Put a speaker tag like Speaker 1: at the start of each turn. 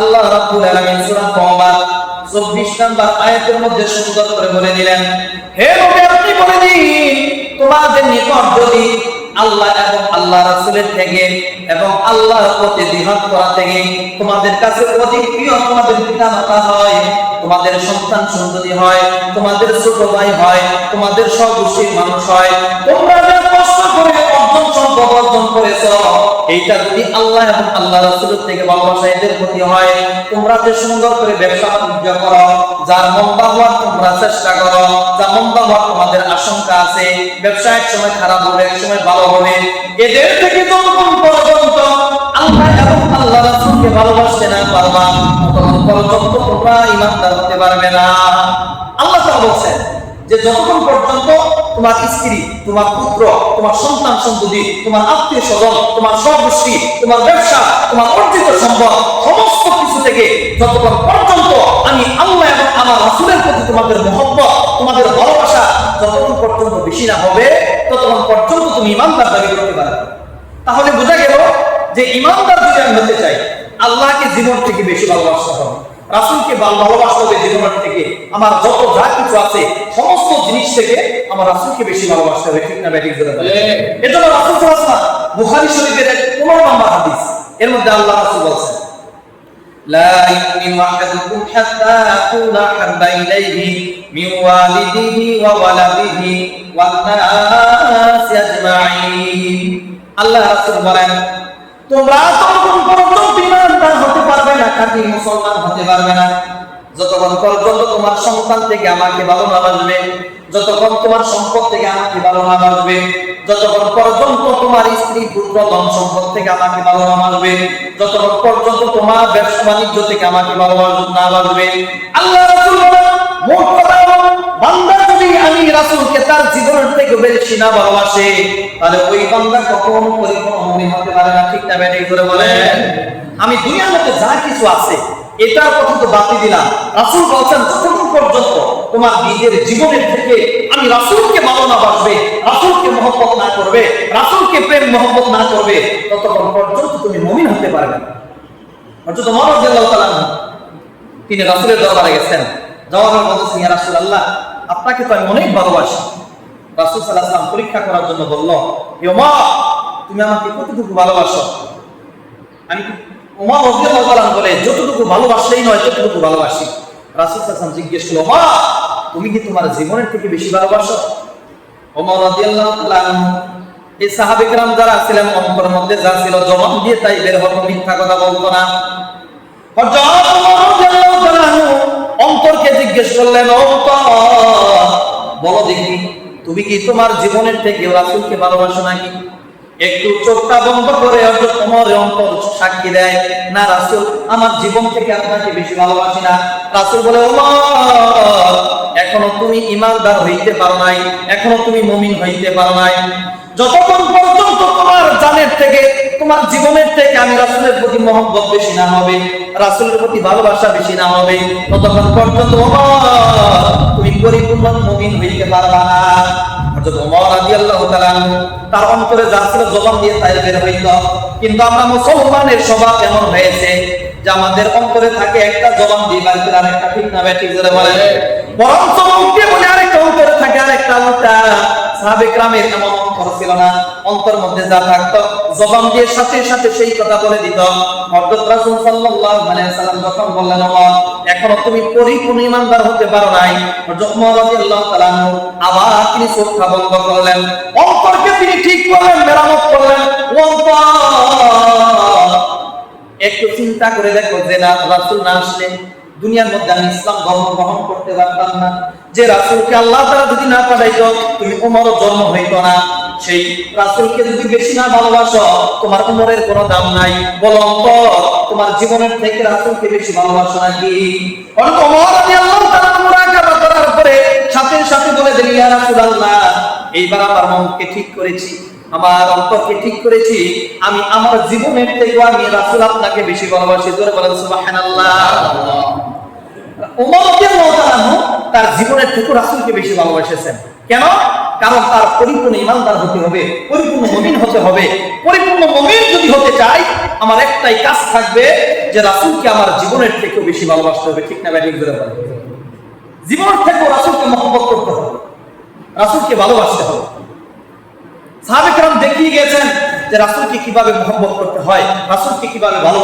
Speaker 1: আল্লাহ রাব্বুল আলামিন সূরা তওবা 24 নম্বর আয়াতের মধ্যে সুন্দর করে বলে দিলেন, হে নবী, আপনি বলে দিন, তোমাদের নিকট যদি আল্লাহ এবং আল্লাহ রাসূলের থেকে এবং আল্লাহর প্রতি জিহাদ করা থেকে তোমাদের কাছে অধিক প্রিয় তোমাদের পিতা মাতা হয়, তোমাদের সন্তান সন্ততি হয়, তোমাদের ছোট ভাই হয়, তোমাদের সর্বশীল মানুষ হয়, তোমরা কষ্ট করে করেছ, এইটা যদি আল্লাহ এবং আল্লাহ রাসূলের থেকে ভালোবাসা এদের প্রতি হয়, তোমরা যে সুন্দর করে ব্যবসা বাণিজ্য করো, যার মন্দা হওয়ার তোমরা চেষ্টা করো যা মন্দা হওয়ার তোমাদের আশঙ্কা আছে, ব্যবসা এক সময় খারাপ হবে, এক সময় ভালো হবে, এদের থেকে যতক্ষণ পর্যন্ত আল্লাহ এবং আল্লাহ রাসূলকে ভালোবাসতে না পারবা ততক্ষণ পর্যন্ত তোমরা ইমানদার হতে পারবে না। আল্লাহ তাআলা বলছেন যে যতক্ষণ পর্যন্ত তোমার স্ত্রী, তোমার পুত্র, তোমার সন্তান সন্ততি তোমার আত্মীয় স্বজন, তোমার সর্বস্বী তোমার ব্যবসা, তোমার অর্জিত সম্পদ, সমস্ত কিছু থেকে যতক্ষণ পর্যন্ত আমি আল্লাহ এবং আমার রাসূলের প্রতি তোমাদের মহব্বত, তোমাদের ভালোবাসা যতক্ষণ পর্যন্ত বেশি না হবে, ততক্ষণ পর্যন্ত তুমি ইমানদার দাবি করতে পারবে। তাহলে বোঝা গেল যে ইমানদার যদি আমি হতে চাই, আল্লাহকে জীবন থেকে বেশি ভালোবাসতে হবে। রাসুলকে ভালো ভালোবাসতে হবে জীবনের থেকে আমার যত যা কিছু আছে সমস্ত জিনিস থেকে আমার রাসুলকে বেশি ভালোবাসতে হবে ঠিক না ব্যাটিং করে এটা হলো রাসুল সাল্লাল্লাহু বুখারী শরীফের এক 15 নম্বর হাদিস এর মধ্যে আল্লাহ রাসূল বলেছেন لا يؤمن أحدكم حتى أكون أحب إليه من والده وولده والناس أجمعين আল্লাহ রাসূল বলেন তোমরা মুসলমান হতে পারবে না। যতক্ষণ পর্যন্ত তোমার সন্তান থেকে আমাকে ভালো না যতক্ষণ তোমার সম্পদ থেকে আমাকে ভালো না যতক্ষণ পর্যন্ত তোমার স্ত্রী পুত্র ধন সম্পদ থেকে আমাকে ভালো না যতক্ষণ পর্যন্ত তোমার ব্যবসা বাণিজ্য থেকে আমাকে ভালো না আল্লাহ যদি আমি রাসূলকে তার জীবনের থেকে না ভালোবাসে, তাহলে ওই পরিপূর্ণ হতে পারে না, ঠিক না করে আমি মধ্যে যা কিছু আছে বাতি দিলাম। রাসূল বলছেন যতক্ষণ পর্যন্ত তোমার নিজের জীবনের থেকে আমি রাসূলকে ভালো না বাসবে, রাসূলকে মহব্বত না করবে, রাসূলকে প্রেম মহব্বত না করবে, ততক্ষণ পর্যন্ত তুমি মুমিন হতে পারবে না। রাদিয়াল্লাহু তিনি রাসুলের দরবারে গেছেন। যাওয়ার পর বলতেছেন ইয়া রাসূলুল্লাহ আপনাকে তো আমি অনেক ভালোবাসি। রাসুল সাল্লাহাম পরীক্ষা করার জন্য বলল ইমা তুমি আমাকে কতটুকু ভালোবাসো? আমি উমা যতটুকু ভালোবাসলেই নয় ভালোবাসি। রাসুল সাল্লাম জিজ্ঞেস মা তুমি কি তোমার জীবনের থেকে বেশি ভালোবাসো? ওমর রবিআল্লাহ এই সাহাবিকরাম যারা ছিলেন অন্তর মধ্যে যা ছিল জবান দিয়ে তাই বের মিথ্যা কথা বলতো না। অন্তরকে জিজ্ঞেস করলেন অন্তর বলো দেখি, তুমি কি তোমার জীবনের থেকে রাসূলকে ভালোবাসো নাকি? একটু চোখটা বন্ধ করে ওমরের অন্তর সাক্ষী দেয়, না রাসূল, আমার জীবন থেকে আপনাকে বেশি ভালোবাসি না। রাসূল বলে এখনও তুমি ইমানদার হইতে পারো নাই, এখনও তুমি মমিন হইতে পারো নাই। যতক্ষণ পর্যন্ত তোমার জানের থেকে তোমার জীবনের থেকে আমি রাসূলের প্রতি মহব্বত বেশি না হবে, রাসূলের প্রতি ভালোবাসা বেশি না হবে। ততক্ষণ পর্যন্ত তুমি পরিপূর্ণ মুমিন হইতে পারবা না। তার অন্তরে দিয়ে তাই বের হইত কিন্তু আমরা মুসলমানের স্বভাব এমন হয়েছে যে আমাদের অন্তরে থাকে একটা জবান দিয়ে বাইরে আর একটা ঠিক না বলে বরং মুখে বলে আরেকটা, অন্তরে থাকে আরেকটা এমন অন্তর ছিল না। অন্তর মধ্যে যা থাকতো জবান দিয়ে সাথে সাথে সেই কথা বলে দিত। হযরত রাসূল সাল্লাল্লাহু আলাইহি সাল্লাম যখন বললেন, ওমর, এখনও তুমি পরিপূর্ণ ইমানদার হতে পারো নাই। ওমর রাদিয়াল্লাহু তাআলা আবার তিনি চোখটা বন্ধ করলেন। অন্তরকে তিনি ঠিক করলেন, মেরামত করলেন। একটু চিন্তা করে দেখো, যে না, রাসূল না আসলে দুনিয়ার মধ্যে আমি ইসলাম ধর্ম গ্রহণ করতে পারতাম না। যে রাসূলকে আল্লাহ তাআলা যদি না পাঠাইতো, তুমি উমরও জন্ম হইতো না। সেই রাসূলকে যদি বেশি না ভালোবাসো, তোমার উমরের কোনো দাম নাই। বলো, অন্তর, তোমার জীবনের থেকে রাসূলকে বেশি ভালোবাসো নাকি? অনেক তাআলা মুরাকাবা করার পরে সাথে সাথে বলে দিলেন, ইয়া রাসূলুল্লাহ, এইবার আমার মনকে ঠিক করেছি, আমার অন্তরকে ঠিক করেছি। আমি আমার জীবনের থেকে আমি রাসূল আপনাকে বেশি ভালোবাসি। জোরে বলেন, সুবহানাল্লাহ। রাদিয়াল্লাহু তার জীবনের থেকে রাসূলকে বেশি ভালোবাসেছেন। কেন? কারণ তার পরিপূর্ণ ইমানদার হতে হবে, পরিপূর্ণ মমিন হতে হবে। পরিপূর্ণ মমিন যদি হতে চাই, আমার একটাই কাজ থাকবে যে রাসুলকে আমার জীবনের থেকেও বেশি ভালোবাসতে হবে। ঠিক না ব্যাটিং করে পারবে জীবনের থেকেও রাসুলকে মহব্বত করতে হবে। রাসুলকে ভালোবাসতে হবে। সাহাবেকরাম দেখিয়ে গেছেন যে রাসুলকে কীভাবে মহব্বত করতে হয়, রাসুলকে কীভাবে ভালোবাসতে